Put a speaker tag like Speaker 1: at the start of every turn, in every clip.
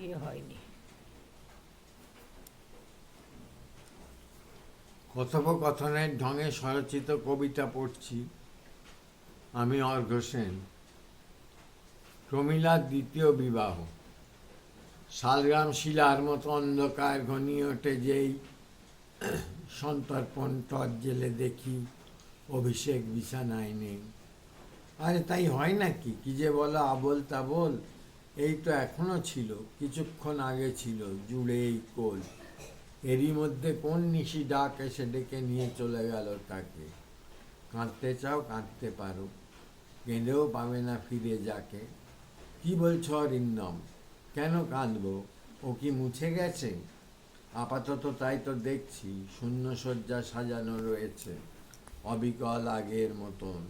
Speaker 1: বিয়ে হয়নি।
Speaker 2: কথোপকথনের ঢঙে স্বরচিত কবিতা পড়ছি আমি অর্ঘ সেন। প্রমীলার দ্বিতীয় বিবাহ। শালগ্রাম শিলার মতো অন্ধকার ঘনিয়ে ওঠে যেই সন্তর্পণ টর্চ জেলে দেখি অভিষেক বিছানায় নেই। আরে তাই হয় নাকি? কি যে বলো আবল তাবল? এই তো এখনও ছিল, কিছুক্ষণ আগে ছিল, জুড়ে এই কোল। এরই মধ্যে কোন নিশি ডাক এসে ডেকে নিয়ে চলে গেল তাকে। কাঁদতে চাও, কাঁদতে পারো কেঁদেও পাবে না ফিরে যাকে। কি বলছো অরিন্দম, কেন কাঁদবো? ও কি মুছে গেছে? আপাতত তাই তো দেখছি, শূন্য শয্যা সাজানো রয়েছে, অবিকল আগের মতন।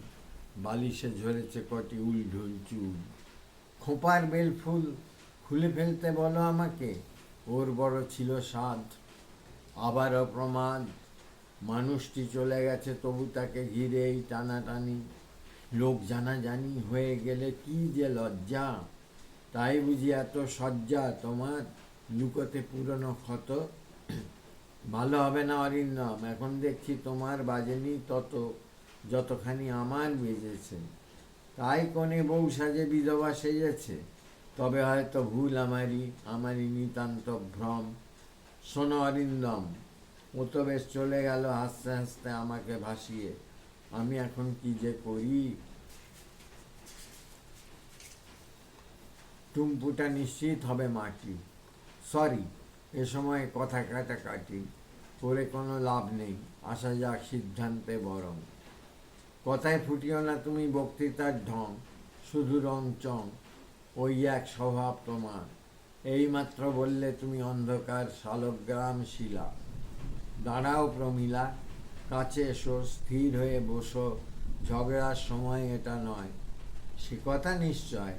Speaker 2: বালিশে ঝরেছে কটি উলঢুল চুল। খোঁপার বেল ফুল খুলে ফেলতে বলো আমাকে। ওর বড় ছিল সাধ আবারও প্রমাদ মানুষটি চলে গেছে, তবু তাকে ঘিরেই টানাটানি। লোক জানাজানি হয়ে গেলে কি যে লজ্জা। তাই বুঝি এত সজ্জা তোমার লুকোতে পুরনো ক্ষত। ভালো হবে না অরিন্দম। এখন দেখছি তোমার বাজেনি তত, যতখানি আমার বেজেছে তাই কোণে বউ সাজে বিধবা সেজেছে। তবে হয়তো ভুল আমারই আমারই নিতান্ত ভ্রম। শোনো অরিন্দম, ও তো বেশ চলে গেল হাসতে হাসতে আমাকে ভাসিয়ে। আমি এখন কি যে করি? টুম্পুটা নিশ্চিত হবে মাটি। সরি এ সময় কথা কাটাকাটি, করে কোনো লাভ নেই। আসা যাক সিদ্ধান্তে বরং। কথায় ফুটিও না তুমি বক্তৃতার ঢং, শুধু রং চং, ওই এক স্বভাব তোমার। এইমাত্র বললে তুমি অন্ধকার শালগ্রাম শিলা। দাঁড়াও প্রমীলা, কাছে এসো, স্থির হয়ে বসো, ঝগড়ার সময় এটা নয়। সে কথা নিশ্চয়,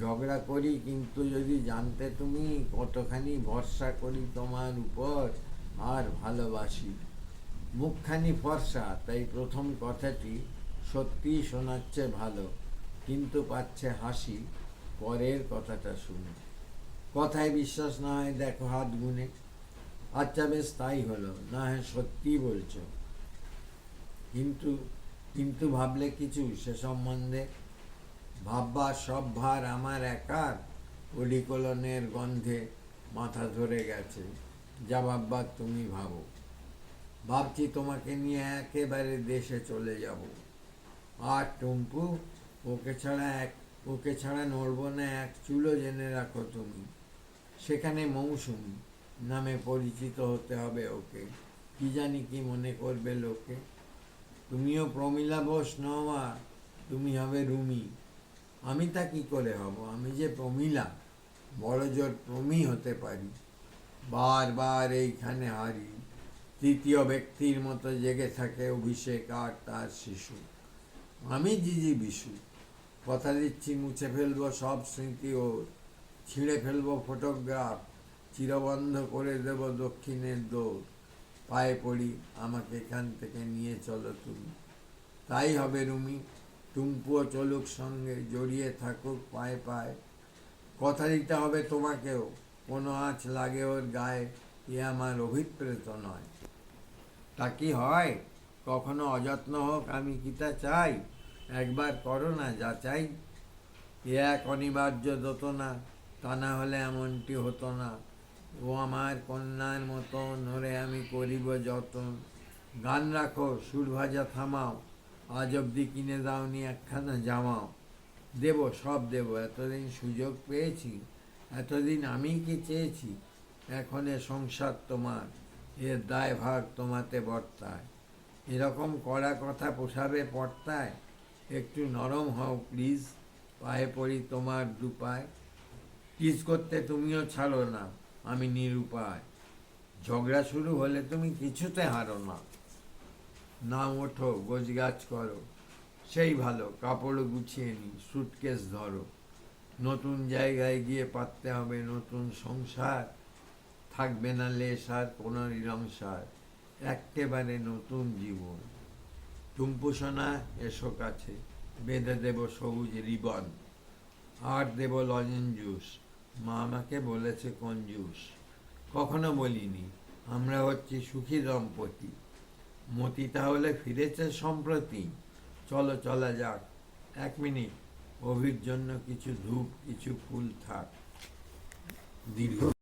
Speaker 2: ঝগড়া করি কিন্তু যদি জানতে তুমি কতখানি ভরসা করি তোমার উপর, আর ভালোবাসি। মুখখানি ফর্সা, তাই প্রথম কথাটি সত্যি শোনাচ্ছে ভালো, কিন্তু পাচ্ছে হাসি, পরের কথাটা শুনে। কথায় বিশ্বাস না হয়, দেখো হাত গুনে। আচ্ছা বেশ, তাই হলো, না হ্যাঁ সত্যি বলছো। কিন্তু কিন্তু ভাবলে কিছু, সে সম্বন্ধে ভাববার সব ভার আমার একার। অলিকলনের গন্ধে মাথা ধরে গেছে, যা ভাববার তুমি ভাবো। ভাবছি তোমাকে নিয়ে একেবারে দেশে চলে যাব। আর টুম্পু, ওকে ছাড়া এক, ওকে ছাড়া নড়বো না, এক চুলো জেনে রাখো তুমি। সেখানে মৌসুমি নামে পরিচিত হতে হবে ওকে। কি জানি কি মনে করবে লোকে। তুমিও প্রমীলা বোস নও আর তুমি হবে রুমি। আমি তা কি করে হব? আমি যে প্রমীলা, বড় জোর প্রমী হতে পারি। বারবার এইখানে হারি তৃতীয় ব্যক্তির মতো জেগে থাকে অভিষেক আর তার শিশু। আমি জিজি বিশু। কথা দিচ্ছি, মুছে ফেলব সব স্মৃতি ওর ছিঁড়ে ফেলব ফটোগ্রাফ। চিরবন্ধ করে দেব দক্ষিণের দৌড়। পায়ে পড়ি, আমাকে এখান থেকে নিয়ে চলো তুমি। তাই হবে রুমি। টুম্পুও চলুক সঙ্গে, জড়িয়ে থাকুক পায়ে পায়ে। কথা দিতে হবে তোমাকেও। কোনো আঁচ লাগে ওর গায়ে, এ আমার অভিপ্রেত নয়। তা কি হয়? কখনো অযত্ন হোক, আমি কি তা চাই? একবার করো না যা চাই। এ এক অনিবার্য দতো না তা না হলে এমনটি হতো না। ও আমার কন্যার মতো নরে আমি করিব যতন। গান রাখো, সুর ভাজা থামাও। আজ অবধি কিনে দাওনি, একখানা জামাও। দেব, সব দেব, এতদিন সুযোগ পেয়েছি। এতদিন আমি কি চেয়েছি? এখন এ সংসার তোমার। এর দায় ভাগ তোমাতে বর্তায়। এরকম কড়া কথা পোষাবে পর্তায় একটু নরম হও প্লিজ পায়ে পড়ি তোমার দুপায়। কিস করতে তুমিও ছাড়ো না, আমি নিরুপায়। ঝগড়া শুরু হলে তুমি কিছুতে হারো না। না ওঠো, গোছগাছ করো। সেই ভালো, কাপড় গুছিয়ে নি সুটকেস ধরো। নতুন জায়গায় গিয়ে পাততে হবে, নতুন সংসার। থাকবে না লেশ আর কোনো নিরংসার। একেবারে নতুন জীবন। টুম্পুসোনা, এসো কাছে। বেঁধে দেব সবুজ রিবন। আর দেব লজেন জুস। মা আমাকে বলেছে কঞ্জুস কখনো বলিনি। আমরা হচ্ছি সুখী দম্পতি। মতি তাহলে ফিরেছে সম্প্রতি। চলো, চলা যাক। এক মিনিট। অভির জন্য কিছু ধূপ, কিছু ফুল থাক। দীর্ঘ